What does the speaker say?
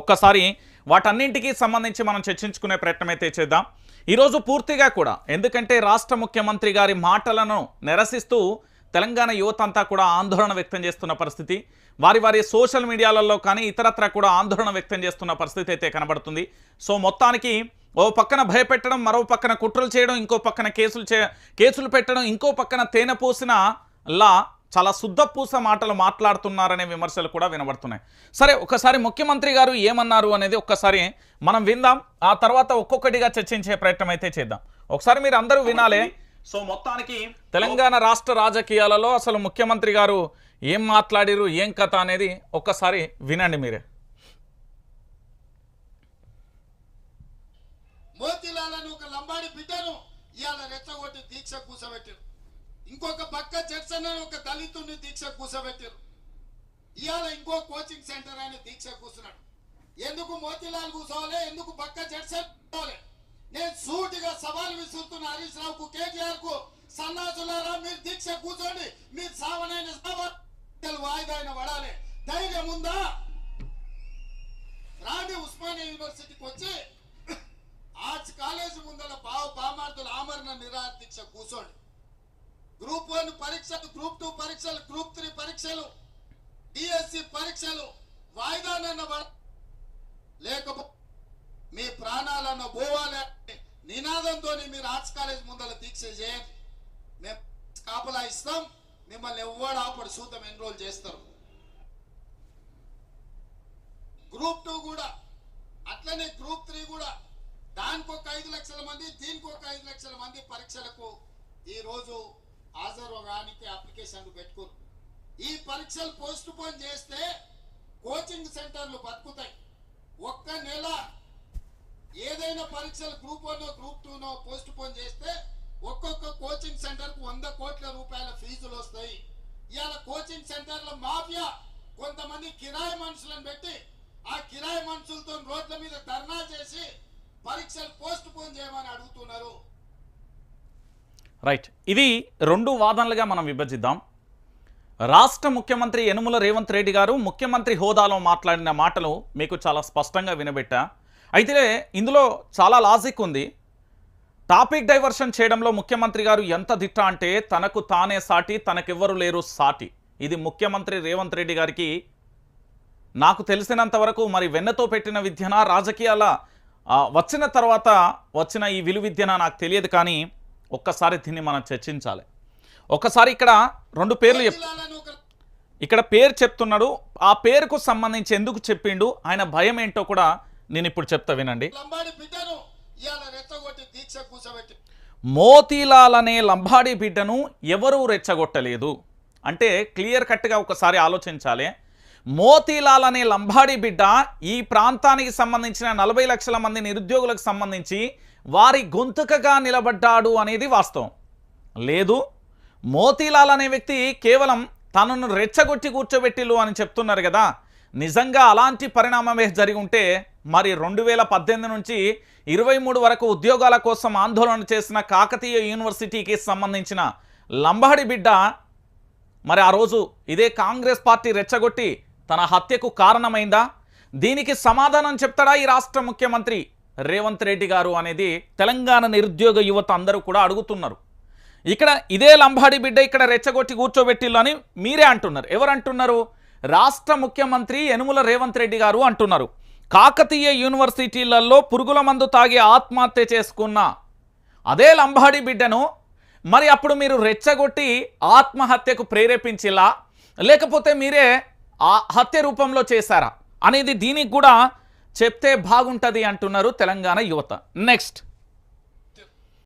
ఒక్కసారి వాటన్నింటికి సంబంధించి మనం చర్చించుకునే ప్రయత్నం అయితే చేద్దాం. ఈరోజు పూర్తిగా కూడా ఎందుకంటే రాష్ట్ర ముఖ్యమంత్రి గారి మాటలను నిరసిస్తూ తెలంగాణ యువత అంతా కూడా ఆందోళన వ్యక్తం చేస్తున్న పరిస్థితి. వారి వారి సోషల్ మీడియాలలో కానీ ఇతరత్ర కూడా ఆందోళన వ్యక్తం చేస్తున్న పరిస్థితి అయితే కనబడుతుంది. సో మొత్తానికి ఓ పక్కన భయపెట్టడం మరో పక్కన కుట్రలు చేయడం ఇంకో పక్కన కేసులు చే కేసులు పెట్టడం ఇంకో పక్కన తేనె పోసిన లా చాలా శుద్ధపూస మాటలు మాట్లాడుతున్నారనే విమర్శలు కూడా వినబడుతున్నాయి. సరే ఒకసారి ముఖ్యమంత్రి గారు ఏమన్నారు అనేది ఒక్కసారి మనం విందాం. ఆ తర్వాత ఒక్కొక్కటిగా చర్చించే ప్రయత్నం అయితే చేద్దాం. ఒకసారి మీరు అందరూ వినాలే. సో మొత్తానికి తెలంగాణ రాష్ట్ర రాజకీయాలలో అసలు ముఖ్యమంత్రి గారు ఏం మాట్లాడిరు ఏం కథ అనేది ఒక్కసారి వినండి మీరే. మోతీలాలను ఒక లంబాడి బిడ్డను ఇవాళ రెచ్చగొట్టి దీక్ష కూసబెట్టారు ఇంకొక పక్క జడ్సన్ అని ఒక దళితుడిని దీక్ష కూర్చోబెట్టారు ఇవాళ ఇంకో కోచింగ్ సెంటర్ అని దీక్ష కూర్చున్నాడు ఎందుకు మోతీలాల్ కూర్చోవాలి ఎందుకు పక్క జడ్సన్ కూర్చోవాలి నేను సూటిగా సవాల్ విసురుతున్న హరీష్ రావుకు కేటీఆర్కు సన్నాసులారా మీరు దీక్ష కూర్చోండి మీరు సావనైన సవాల్ వాయిదా అయిన పడాలి ధైర్యం ఉందా? రాండి ఉస్మానియా యూనివర్సిటీకి వచ్చి ఆర్ట్స్ కాలేజ్ ముందర బావ బామార్దుల ఆమరణ నిరాహార దీక్ష కూర్చోండి గ్రూప్ వన్ పరీక్షలు గ్రూప్ టూ పరీక్షలు గ్రూప్ త్రీ పరీక్షలు డిఎస్సి పరీక్షలు వాయిదానన్న లేకపోతే మీ ప్రాణాలన్న పోవాలి. అనే నినాదంతో మీరు ఆర్ట్స్ కాలేజ్ ముందర దీక్ష చేయండి. మేము కాపలా ఇస్తాం. మిమ్మల్ని ఎవ్వడు ఆపడు. సూతం ఎన్రోల్ చేస్తారు? గ్రూప్ టూ కూడా. అట్లనే గ్రూప్ త్రీ కూడా. దానికి ఒక ఐదు లక్షల మంది దీనికి ఒక ఐదు లక్షల మంది పరీక్షలకు ఈరోజు రోజు హాజరు అప్లికేషన్లు పెట్టుకోరు ఈ పరీక్షలు పోస్ట్ పోన్ చేస్తే కోచింగ్ సెంటర్లు బతుకుతాయి. ఒక్క నెల ఏదైనా పరీక్షలు గ్రూప్ వన్ గ్రూప్ టూనో పోస్ట్ పోన్ చేస్తే ఒక్కొక్క కోచింగ్ సెంటర్కు వంద కోట్ల రూపాయల ఫీజులు వస్తాయి. ఇవాళ కోచింగ్ సెంటర్ల మాఫియా కొంతమంది కిరాయి మనుషులను పెట్టి ఆ కిరాయి మనుషులతో రోడ్ల మీద ధర్నా చేసి పరీక్షలు పోస్ట్ పోన్ చేయమని అడుగుతున్నారు. రైట్ ఇది రెండు వాదనలుగా మనం విభజిద్దాం. రాష్ట్ర ముఖ్యమంత్రి యనుమల రేవంత్ రెడ్డి గారు ముఖ్యమంత్రి హోదాలో మాట్లాడిన మాటలు మీకు చాలా స్పష్టంగా వినబెట్టా. అయితే ఇందులో చాలా లాజిక్ ఉంది. టాపిక్ డైవర్షన్ చేయడంలో ముఖ్యమంత్రి గారు ఎంత దిట్ట అంటే తనకు తానే సాటి తనకెవ్వరు లేరు సాటి. ఇది ముఖ్యమంత్రి రేవంత్ రెడ్డి గారికి నాకు తెలిసినంత వరకు మరి వెన్నతో పెట్టిన విద్యన రాజకీయాల వచ్చిన తర్వాత వచ్చిన ఈ విలు విద్యన నాకు తెలియదు కానీ ఒక్కసారి దీన్ని మనం చర్చించాలి. ఒక్కసారి ఇక్కడ రెండు పేర్లు చెప్ ఇక్కడ పేరు చెప్తున్నాడు. ఆ పేరుకు సంబంధించి ఎందుకు చెప్పిండు? ఆయన భయం ఏంటో కూడా నేను ఇప్పుడు చెప్తా వినండి. మోతీలాల్ అనే లంబాడి బిడ్డను ఎవరూ రెచ్చగొట్టలేదు. అంటే క్లియర్ కట్గా ఒకసారి ఆలోచించాలి. మోతీలాల్ అనే లంబాడి బిడ్డ ఈ ప్రాంతానికి సంబంధించిన నలభై లక్షల మంది నిరుద్యోగులకు సంబంధించి వారి గొంతుకగా నిలబడ్డాడు అనేది వాస్తవం. లేదు మోతీలాల్ అనే వ్యక్తి కేవలం తనను రెచ్చగొట్టి కూర్చోబెట్టిల్లు అని చెప్తున్నారు కదా. నిజంగా అలాంటి పరిణామమే జరిగి ఉంటే మరి రెండు వేల పద్దెనిమిది నుంచి ఇరవై మూడు వరకు ఉద్యోగాల కోసం ఆందోళన చేసిన కాకతీయ యూనివర్సిటీకి సంబంధించిన లంబాడి బిడ్డ మరి ఆ రోజు ఇదే కాంగ్రెస్ పార్టీ రెచ్చగొట్టి తన హత్యకు కారణమైందా? దీనికి సమాధానం చెప్తాడా ఈ రాష్ట్ర ముఖ్యమంత్రి? రేవంత్ రెడ్డి గారు అనేది తెలంగాణ నిరుద్యోగ యువత అందరూ కూడా అడుగుతున్నారు. ఇక్కడ ఇదే లంబాడి బిడ్డ ఇక్కడ రెచ్చగొట్టి కూర్చోబెట్టిల్లు అని మీరే అంటున్నారు. ఎవరు అంటున్నారు రాష్ట్ర ముఖ్యమంత్రి యనుమల రేవంత్ రెడ్డి గారు అంటున్నారు. కాకతీయ యూనివర్సిటీలలో పురుగుల మందు తాగి ఆత్మహత్య చేసుకున్న అదే లంబాడి బిడ్డను మరి అప్పుడు మీరు రెచ్చగొట్టి ఆత్మహత్యకు ప్రేరేపించిలా లేకపోతే మీరే ఆ హత్య రూపంలో చేశారా? అనేది దీనికి కూడా చెప్తే బాగుంటుంది అంటున్నారు తెలంగాణ యువత. నెక్స్ట్